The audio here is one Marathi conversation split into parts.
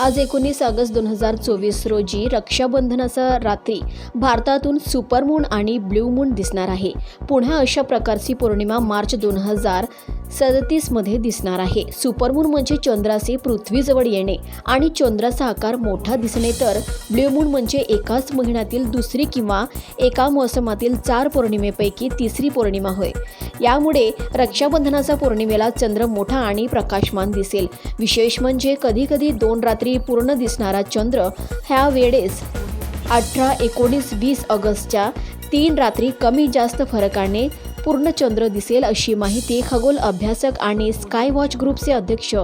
आज एकोणीस ऑगस्ट दोन हजार चोवीस रोजी रक्षाबंधनाचा रात्री भारतातून सुपरमून आणि ब्ल्यू मून दिसणार आहे. पुन्हा अशा प्रकारची पौर्णिमा मार्च दोन हजार सदतीसमध्ये दिसणार आहे. सुपरमून म्हणजे चंद्राचे पृथ्वीजवळ येणे आणि चंद्राचा आकार मोठा दिसणे तर ब्ल्यू मून म्हणजे एकाच महिन्यातील दुसरी किंवा एका मोसमातील चार पौर्णिमेपैकी तिसरी पौर्णिमा होय. यामुळे रक्षाबंधनाचा पौर्णिमेला चंद्र मोठा आणि प्रकाशमान दिसेल. विशेष म्हणजे कधीकधी दोन रात्री पूर्ण दिसणारा चंद्र ह्या वेळेस अठरा एकोणीस वीस ऑगस्टच्या तीन रात्री कमी जास्त फरकाने पूर्ण चंद्र दिसेल अशी माहिती खगोल अभ्यासक आणि स्काय वॉच ग्रुपचे अध्यक्ष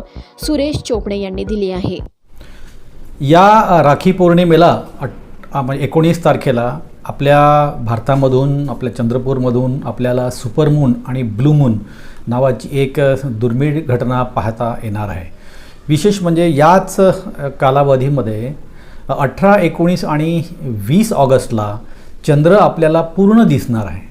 सुरेश चोपडे यांनी दिली आहे. या राखी पौर्णिमेला अट एकोणीस तारखेला आपल्या भारतामधून आपल्या चंद्रपूरमधून आपल्याला सुपरमून आणि ब्लूमून नावाची एक दुर्मिळ घटना पाहता येणार आहे. विशेष म्हणजे याच कालावधीमध्ये अठरा एकोणीस आणि वीस ऑगस्टला चंद्र आपल्याला पूर्ण दिसणार आहे.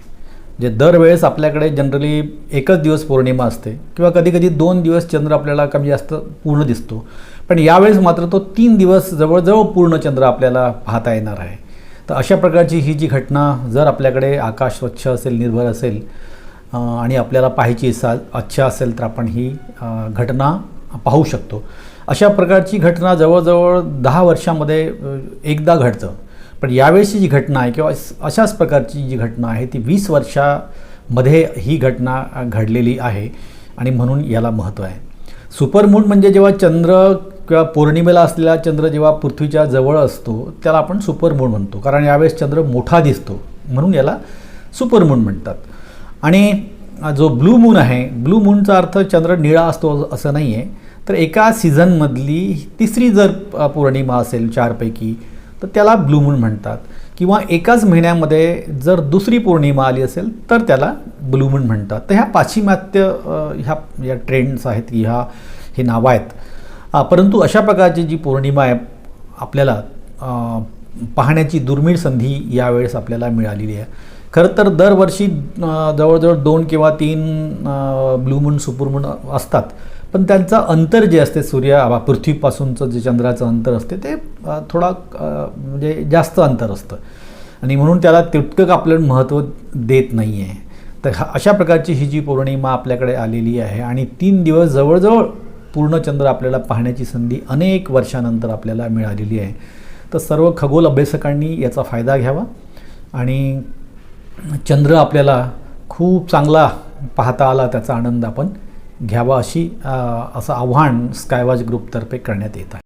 जे दरवेळेस आपल्याकडे जनरली एकच दिवस पौर्णिमा असते किंवा कधीकधी दोन दिवस चंद्र आपल्याला कमी जास्त पूर्ण दिसतो. पण यावेळेस मात्र तो तीन दिवस जवळजवळ पूर्ण चंद्र आपल्याला पाहता येणार आहे. तर अशा प्रकारची ही जी घटना जर आपल्याकडे आकाश स्वच्छ असेल निर्भर असेल आणि आपल्याला पाहायची इच्छा अच्छा असेल तर आपण ही घटना पाहू शकतो. अशा प्रकारची घटना जवळजवळ दहा वर्षामध्ये एकदा घडतं. पण यावेळेची जी घटना आहे किंवा अशाच प्रकारची जी घटना आहे ती वीस वर्षामध्ये ही घटना घडलेली आहे आणि म्हणून याला महत्त्व आहे. सुपरमून म्हणजे जेव्हा चंद्र किंवा पौर्णिमेला असलेला चंद्र जेव्हा पृथ्वीच्या जवळ असतो त्याला आपण सुपरमून म्हणतो. कारण यावेळेस चंद्र मोठा दिसतो. म्हणून याला सुपरमून म्हणतात. आणि जो ब्लू मून आहे ब्लू मूनचा अर्थ चंद्र निळा असतो असं नाही आहे तर एका सीझनमधली तिसरी जर पौर्णिमा असेल चारपैकी तर त्याला ब्लू मून म्हणतात. किंवा एकाच महिन्यामध्ये जर दुसरी पौर्णिमा आली असेल तर त्याला ब्लू मून म्हणतात. तर ह्या पाश्चिमात्य ह्या या ट्रेंड्स आहेत की ह्या हे नावं आहेत. परंतु अशा प्रकारची जी पौर्णिमा आहे आपल्याला पाहण्याची दुर्मिळ संधी यावेळेस आपल्याला मिळालेली आहे. खरं तर दरवर्षी जवळजवळ दोन किंवा तीन ब्लूमून सुपरमून असतात. पण त्यांचं अंतर जे असते सूर्य पृथ्वीपासूनचं जे चंद्राचं अंतर असते ते थोडा म्हणजे जास्त अंतर असतं. आणि म्हणून त्याला तितकं आपल्याला महत्त्व देत नाही आहे तर हा अशा प्रकारची ही जी पौर्णिमा आपल्याकडे आलेली आहे आणि तीन दिवस जवळजवळ पूर्ण चंद्र आपल्याला पाहण्याची संधी अनेक वर्षानंतर आपल्याला मिळालेली आहे. तर सर्व खगोल अभ्यासकांनी याचा फायदा घ्यावा आणि चंद्र आपल्याला खूप चांगला पाहता आला त्याचा आनंद आपण घ्यावा अशी असं आव्हान स्कायवाज ग्रुपतर्फे करण्यात येत आहे.